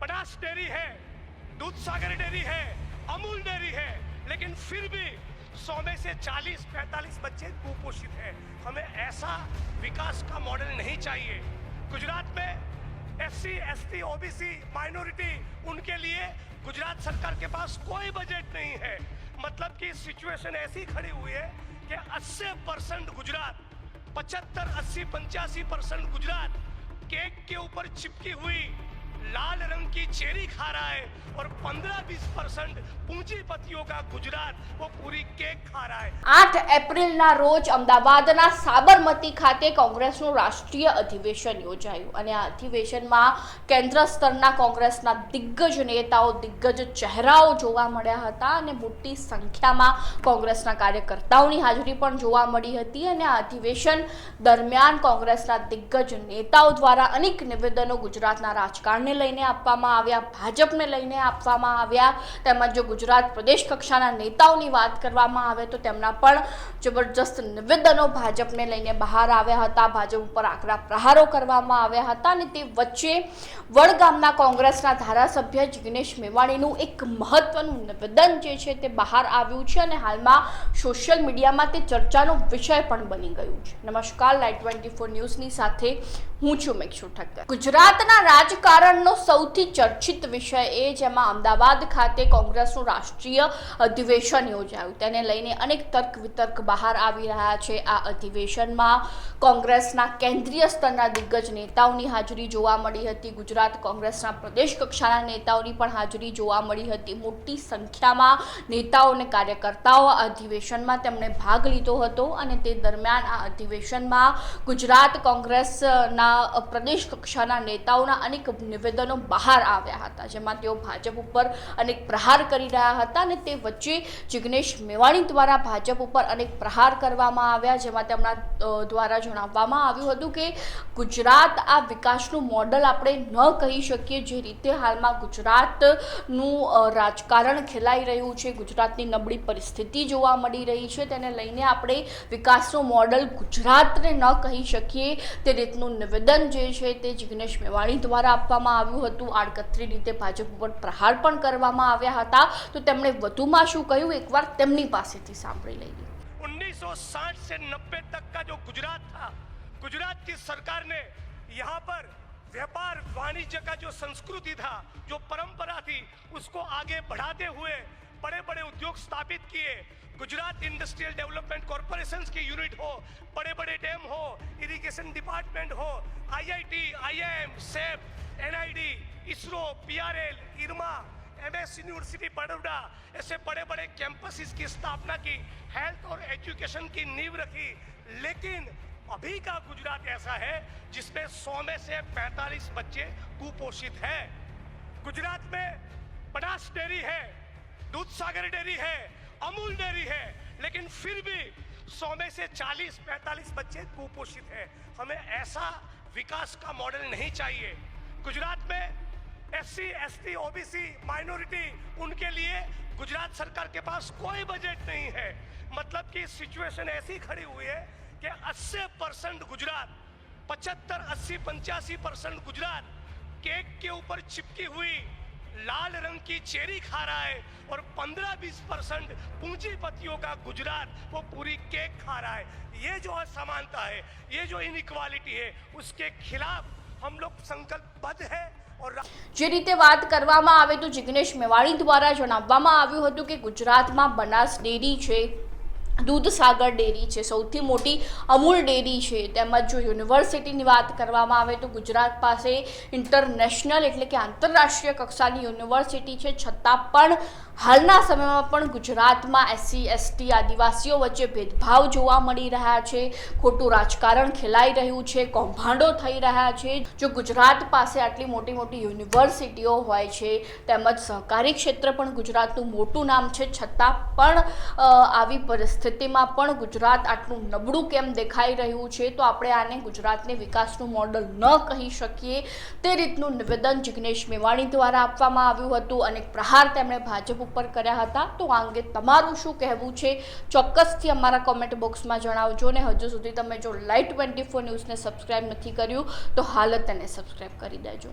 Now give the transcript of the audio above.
Banas dairy है, दूध सागर dairy है, अमूल डेयरी है, लेकिन फिर भी सौ में से 40 45 बच्चे कुपोषित हैं। हमें ऐसा विकास का मॉडल नहीं चाहिए। गुजरात में S C S T O B C minority उनके लिए गुजरात सरकार के पास कोई बजट नहीं है। मतलब कि सिचुएशन ऐसी खड़ी हुई है कि 80 परसेंट गुजरात, पचहत्तर, अस्सी, पंचासी परसेंट गुजरात केक के ऊपर चिपकी हुई। लाल रंग की चेरी खा रहा है और 15-20 परसेंट पूंजीपतियों का गुजरात वो पूरी केक खा रहा है આઠ એપ્રિલના રોજ અમદાવાદના સાબરમતી ખાતે કોંગ્રેસનું રાષ્ટ્રીય અધિવેશન યોજાયું અને આ અધિવેશનમાં કેન્દ્ર સ્તરના કોંગ્રેસના દિગ્ગજ નેતાઓ દિગ્ગજ ચહેરાઓ જોવા મળ્યા હતા અને મોટી સંખ્યામાં કોંગ્રેસના કાર્યકર્તાઓની હાજરી પણ જોવા મળી હતી અને આ અધિવેશન દરમિયાન કોંગ્રેસના દિગ્ગજ નેતાઓ દ્વારા અનેક નિવેદનો ગુજરાતના રાજકારણને લઈને આપવામાં આવ્યા, ભાજપને લઈને આપવામાં આવ્યા, તેમજ જો ગુજરાત પ્રદેશ કક્ષાના નેતાઓની વાત કરવામાં આવે તો તેમના પણ જબરજસ્ત નિવેદનો ભાજપને લઈને બહાર આવ્યા હતા. ભાજપ ઉપર આકરા પ્રહારો કરવામાં આવ્યા હતા અને તે વચ્ચે વડગામના કોંગ્રેસના ધારાસભ્ય જિગ્નેશ મેવાણીનું એક મહત્વનું નિવેદન જે છે તે બહાર આવ્યું છે અને હાલમાં સોશિયલ મીડિયામાં તે ચર્ચાનો વિષય પણ બની ગયું છે. નમસ્કાર લાઈટ ટ્વેન્ટી ફોર ન્યૂઝની સાથે હું છું મેક્ષુ ઠક્કર. ગુજરાતના રાજકારણનો સૌથી ચર્ચિત વિષય એ જેમાં અમદાવાદ ખાતે કોંગ્રેસનું રાષ્ટ્રીય અધિવેશન યોજાયું. તેને લઈને અનેક તર્ક વિતર્ક બહાર આવી રહ્યા છે. આ અધિવેશનમાં કોંગ્રેસના કેન્દ્રીય સ્તરના દિગ્ગજ નેતાઓની હાજરી જોવા મળી હતી. ગુજરાત કોંગ્રેસના પ્રદેશ કક્ષાના નેતાઓની પણ હાજરી જોવા મળી હતી. મોટી સંખ્યામાં નેતાઓ અને કાર્યકર્તાઓ આ અધિવેશનમાં તેમણે ભાગ લીધો હતો અને તે દરમિયાન આ અધિવેશનમાં ગુજરાત કોંગ્રેસના પ્રદેશ કક્ષાના નેતાઓના અનેક નિવેદનો બહાર આવ્યા હતા, જેમાં તેઓ ભાજપ ઉપર અનેક પ્રહાર કરી રહ્યા હતા અને તે વચ્ચે જિગ્નેશ મેવાણી દ્વારા ભાજપ ઉપર અનેક પ્રહાર કરવામાં આવ્યા, જેમાં તેમના દ્વારા જણાવવામાં આવ્યું હતું કે ગુજરાત આ વિકાસનું મોડલ આપણે ન કહી શકીએ, જે રીતે હાલમાં ગુજરાતનું રાજકારણ ખેલાઈ રહ્યું છે, ગુજરાતની નબળી પરિસ્થિતિ જોવા મળી રહી છે, તેને લઈને આપણે વિકાસનું મોડલ ગુજરાતને ન કહી શકીએ, તે રીતનું નિવેદન જે છે તે જિગ્નેશ મેવાણી દ્વારા આપવામાં આવ્યું હતું આડકતરી રીતે ભાજપ ઉપર પ્રહાર પણ કરવામાં આવ્યા હતા તો તેમણે વધુમાં શું કહ્યું એકવાર તેમની પાસેથી સાંભળી લઈએ 1960 से 90 तक का जो गुजरात था गुजरात की सरकार ने यहाँ पर व्यापार वाणिज्य का जो संस्कृति था जो परंपरा थी उसको आगे बढ़ाते हुए बड़े बड़े उद्योग स्थापित किए गुजरात इंडस्ट्रियल डेवलपमेंट कॉरपोरेशन की यूनिट हो बड़े बड़े डैम हो, इरिगेशन डिपार्टमेंट हो I I T I I M CEPT N I D ISRO P R L IRMA M S university Baroda ऐसे बड़े बड़े कैंपसेस की स्थापना की हेल्थ और एजुकेशन की नींव रखी। लेकिन अभी का गुजरात ऐसा है, जिसमें सौ में से 45 बच्चे कुपोषित हैं। गुजरात में बनास डेयरी है, दूध सागर डेयरी है, अमूल डेयरी फिर भी सौ में से 40 45 बच्चे कुपोषित हैं। हमें ऐसा विकास का मॉडल नहीं चाहिए। गुजरात में S C S T O B C minority उनके लिए गुजरात सरकार के पास कोई बजट नहीं है। मतलब कि सिचुएशन ऐसी खड़ी हुई है कि 80 परसेंट गुजरात, पचहत्तर, अस्सी, पंचासी परसेंट गुजरात केक के ऊपर चिपकी हुई। लाल रंग की चेरी खा रहा है और 15-20 परसेंट पूंजीपतियों का गुजरात वो पूरी केक खा रहा है ये जो असमानता है ये जो इनइक्वालिटी है उसके खिलाफ हम लोग संकल्पबद्ध है और रा- જે રીતે વાત કરવામાં આવે તો જિગ્નેશ મેવાણી દ્વારા જણાવવામાં આવ્યું હતું કે ગુજરાતમાં બનાસ ડેરી છે દૂધસાગર ડેરી છે, સૌથી મોટી અમૂલ ડેરી છે. તેમજ જો યુનિવર્સિટીની વાત કરવામાં આવે તો ગુજરાત પાસે ઇન્ટરનેશનલ એટલે કે આંતરરાષ્ટ્રીય કક્ષાની યુનિવર્સિટી છે. છતાં પણ હાલના સમયમાં પણ ગુજરાતમાં એસસી, એસટી આદિવાસીઓ વચ્ચે ભેદભાવ જોવા મળી રહ્યા છે. ખોટું રાજકારણ ખેલાઈ રહ્યું છે, કૌભાંડો થઈ રહ્યા છે. જો ગુજરાત પાસે આટલી મોટી મોટી યુનિવર્સિટીઓ હોય છે, તેમજ સહકારી ક્ષેત્ર પણ ગુજરાતનું મોટું નામ છે, છતાં પણ આવી પરિસ્થિતિમાં પણ ગુજરાત આટલું નબળું કેમ દેખાઈ રહ્યું છે, તો આપણે આને ગુજરાતને વિકાસનું મોડલ ન કહી શકીએ. તે રીતનું નિવેદન જિગ્નેશ મેવાણી દ્વારા આપવામાં આવ્યું હતું અને પ્રહાર તેમણે ભાજપ ઉપર કર્યા હતા. તો આ અંગે તમારું શું કહેવું છે? ચોક્કસથી અમારા કોમેન્ટ બોક્સમાં જણાવજો ને હજુ સુધી તમે જો લાઈટ ટ્વેન્ટી ફોર ન્યૂઝને સબસ્ક્રાઈબ નથી કર્યું, તો હાલ તેને સબસ્ક્રાઈબ કરી દેજો.